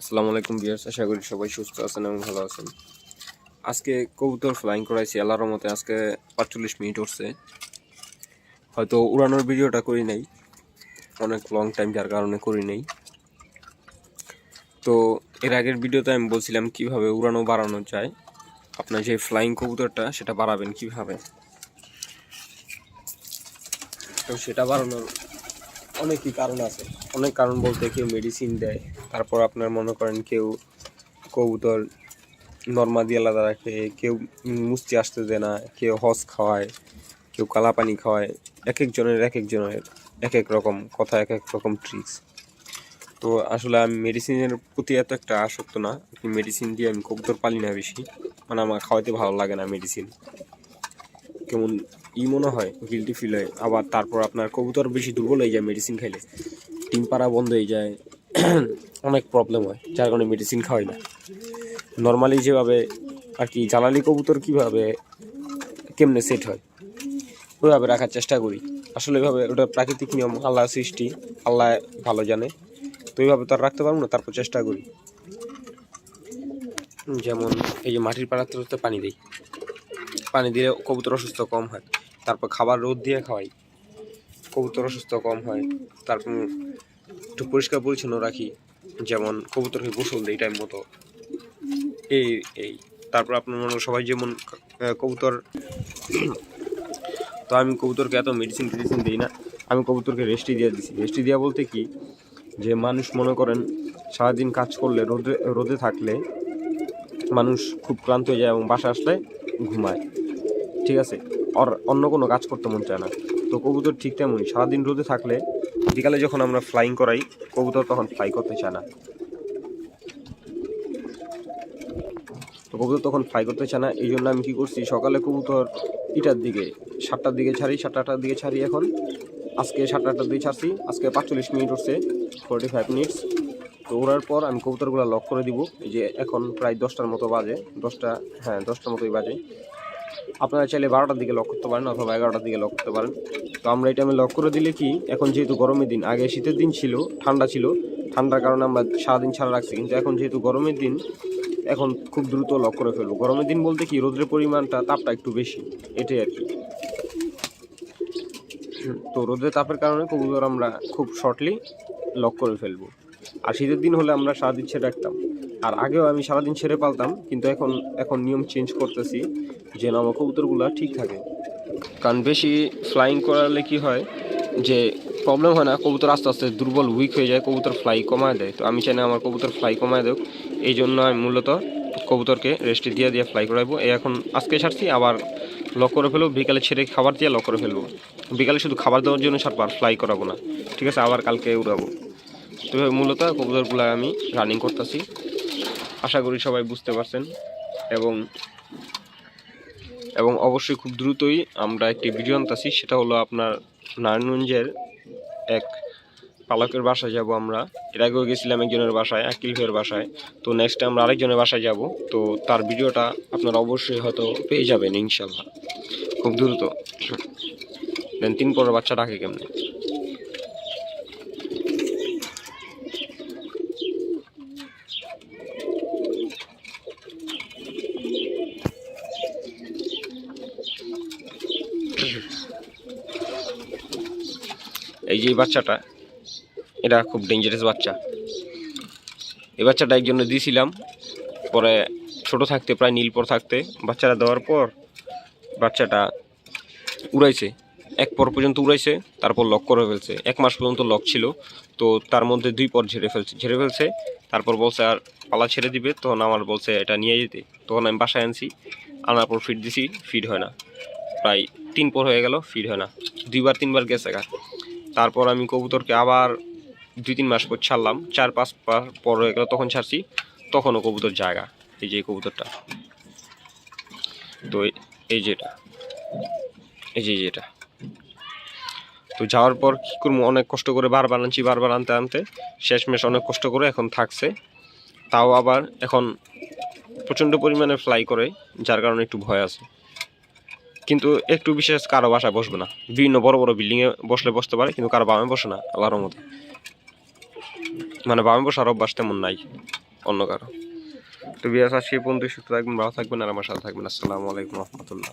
আসসালামু আলাইকুম বিয়ার্স আশা করি সবাই সুস্থ আছেন এবং ভালো আছেন। আজকে কবুতর ফ্লাইং করাইছি, আল্লাহর মতে আজকে পাঁচচল্লিশ মিনিট উঠছে। হয়তো উড়ানোর ভিডিওটা করি নাই, অনেক লং টাইম যার কারণে করি নাই। তো এর আগের ভিডিওতে আমি বলছিলাম কীভাবে উড়ানো বাড়ানো যায়, আপনার যে ফ্লাইং কবুতরটা সেটা বাড়াবেন কীভাবে? তো সেটা বাড়ানোর অনেকই কারণ আছে। অনেক কারণ বলতে কেউ মেডিসিন দেয়, তারপর আপনার মনে করেন কেউ কবুতর নর্মা দিয়ে আলাদা রাখে, কেউ মুস্তি আসতে দেয় না, কেউ হস খাওয়ায়, কেউ কালা পানি খাওয়ায় এক একজনের এক একজনের এক এক রকম কথা এক এক রকম ট্রিক্স তো আসলে আমি মেডিসিনের প্রতি এত একটা আসক্ত না মেডিসিন দিয়ে আমি কবুতর পালি না বেশি মানে আমার খাওয়াতে ভালো লাগে না মেডিসিন কেমন ই মনে হয় গিলটি ফিল হয়। আবার তারপর আপনার কবুতর বেশি দুর্বল হয়ে যায় মেডিসিন খাইলে। ডিম পাড়া বন্ধ হয়ে যায়, অনেক প্রবলেম হয়, যার কারণে মেডিসিন খাওয়াই না। নর্মালি যেভাবে আর কি জ্বালালি কবুতর কীভাবে, কেমনে সেট হয়, ওইভাবে রাখার চেষ্টা করি। আসলে এভাবে ওটা প্রাকৃতিক নিয়ম আল্লাহ সৃষ্টি, আল্লাহ ভালো জানে। তো এইভাবে তো আর রাখতে পারব না, তারপর চেষ্টা করি। যেমন এই যে মাটির পাড়াতে পানি দিই। পানি দিলে কবুতর অসুস্থ কম হয়। তারপর খাবার রোদ দিয়ে খাওয়াই। কবুতর অসুস্থ, কম হয়। তারপর একটু পরিষ্কার পরিচ্ছন্ন রাখি। যেমন কবুতরকে গোসল দিই টাইম মতো। এই এই। তারপর আপনার মনে সবাই যেমন কবুতর তো আমি কবুতরকে এত মেডিসিন টেডিসিন দিই না। আমি কবুতরকে রেস্টি দিয়ে দিছি। রেস্টি দেওয়া বলতে কি, যে মানুষ মনে করেন সারাদিন কাজ করলে, রোদে রোদে থাকলে মানুষ খুব ক্লান্ত হয়ে যায় এবং বাসা আসলে ঘুমায়। ঠিক আছে? আর অন্য কোনো কাজ করতে মন চায় না। তো কবুতর ঠিক তেমনই, সারাদিন রোদে থাকলে বিকালে যখন আমরা ফ্লাইং করাই, কবুতর তখন ফ্লাই করতে চায় না। তো কবুতর তখন ফ্লাই করতে চায় না, এই জন্য আমি কী করছি, সকালে কবুতর ইটার দিকে, সাতটার দিকে ছাড়ি সাতটা আটটার দিকে ছাড়ি এখন। আজকে সাতটা আটটার দিকে ছাড়ছি, আজকে পাঁচচল্লিশ মিনিট উঠছে ফোর্টি ফাইভ মিনিটস তো ওড়ার পর আমি কবুতরগুলো লক করে দিব, এই যে এখন প্রায় দশটার মতো বাজে, দশটা হ্যাঁ দশটার মতোই বাজে। আপনারা চাইলে বারোটার দিকে লক করতে পারেন অথবা এগারোটার দিকে লক করতে পারেন। তো আমরা এটা আমি লক করে দিলে কি, এখন যেহেতু গরমের দিন, আগে শীতের দিন ছিল, ঠান্ডা ছিল, ঠান্ডার কারণে আমরা সারাদিন ছাড়া রাখছি, কিন্তু এখন যেহেতু গরমের দিন, এখন খুব দ্রুত লক করে ফেলব। গরমের দিন বলতে কি রোদের পরিমাণটা, তাপটা একটু বেশি, এটাই আর কি। তো রোদের তাপের কারণে কবুতর আমরা খুব শর্টলি লক করে ফেলব। আর শীতের দিন হলে আমরা সারাদিন ছেড়ে রাখতাম। আর আগেও আমি সারাদিন ছেড়ে পালতাম, কিন্তু এখন এখন নিয়ম চেঞ্জ করতেছি যে আমার কবুতরগুলো ঠিক থাকে। কারণ বেশি ফ্লাইং করালে কি হয় যে প্রবলেম হয় না, কবুতর আস্তে আস্তে দুর্বল উইক হয়ে যায়, কবুতর ফ্লাই কমায় দেয়। তো আমি চাই না আমার কবুতর ফ্লাই কমায় দেয় এই জন্য আমি মূলত কবুতরকে রেস্টে দিয়ে দিয়ে ফ্লাই করাবো এই এখন আজকে ছাড়ছি, আবার লক করে ফেলব, বিকালে ছেড়ে খাবার দিয়ে লক করে ফেলব। বিকালে শুধু খাবার দেওয়ার জন্য ছাড়বো, আর ফ্লাই করাবো না। ঠিক আছে, আবার কালকে উড়াবো। তো মূলত কবুতরগুলো আমি রানিং করতেছি। আশা করি সবাই বুঝতে পারছেন। এবং এবং অবশ্যই খুব দ্রুতই আমরা একটি ভিডিও আনতেছি, সেটা হলো আপনার নারায়ণগঞ্জের এক পালকের বাসায় যাব আমরা। এর আগেও গেছিলাম একজনের বাসায়, আকিল ভাইয়ের বাসায়। তো নেক্সট আমরা আরেকজনের বাসায় যাব। তো তার ভিডিওটা আপনারা অবশ্যই হয়তো পেয়ে যাবেন, ইনশাল্লাহ। খুব দ্রুত। দেন তিন পরের বাচ্চা ডাকে কেমনে? এই যে বাচ্চাটা, এটা খুব ডেঞ্জারাস বাচ্চা। এই বাচ্চাটা একজনে দিয়েছিলাম পরে ছোট থাকতে, প্রায় নীলপর থাকতে, বাচ্চাটা দেওয়ার পর বাচ্চাটা উড়াইছে। এক পর পর্যন্ত উড়াইছে, তারপর লক করে ফেলছে। এক মাস পর্যন্ত লক ছিল, তো তার মধ্যে দুই পর ঝেড়ে ফেলছে ঝেড়ে ফেলছে, তারপর বলছে, আর পালা ছেড়ে দিবে? তখন আমার বলছে, এটা নিয়ে যেতে। তখন আমি বাসায় আনছি, আনার পর ফিট দিছি ফিট হয় না। প্রায় তিন পর হয়ে গেল ফিট হয় না। দুইবার, তিনবার গেছে গা। তারপর আমি কবুতরকে আবার দুই, তিন মাস পর ছাড়লাম। চার, পাঁচ পর হয়ে গেল, তখন ছাড়ছি। তখনও কবুতর জায়গা এই যে কবুতরটা। তো এই- যেটা এই যে যেটা তো যাওয়ার পর কী করব? অনেক কষ্ট করে বারবার আনছি, বারবার আনতে আনতে। শেষমেশ অনেক কষ্ট করে এখন থাকছে। তাও আবার এখন প্রচণ্ড পরিমাণে ফ্লাই করে, যার কারণে একটু ভয় আছে। কিন্তু একটু বিশেষ কারও বাসায় বসবে না। বিভিন্ন বড় বড় বিল্ডিংয়ে বসলে বসতে পারে, কিন্তু কারও বামে বসে না, আল্লাহর মতো মানে বামে বসার অভ্যাস তেমন নাই, অন্য কারও। তো বিয়াস, আজকে পর্যন্ত সুস্থ থাকবেন, ভালো থাকবেন, আর আমার সাথে থাকবেন। আসসালামু আলাইকুম রহমতুল্লাহ।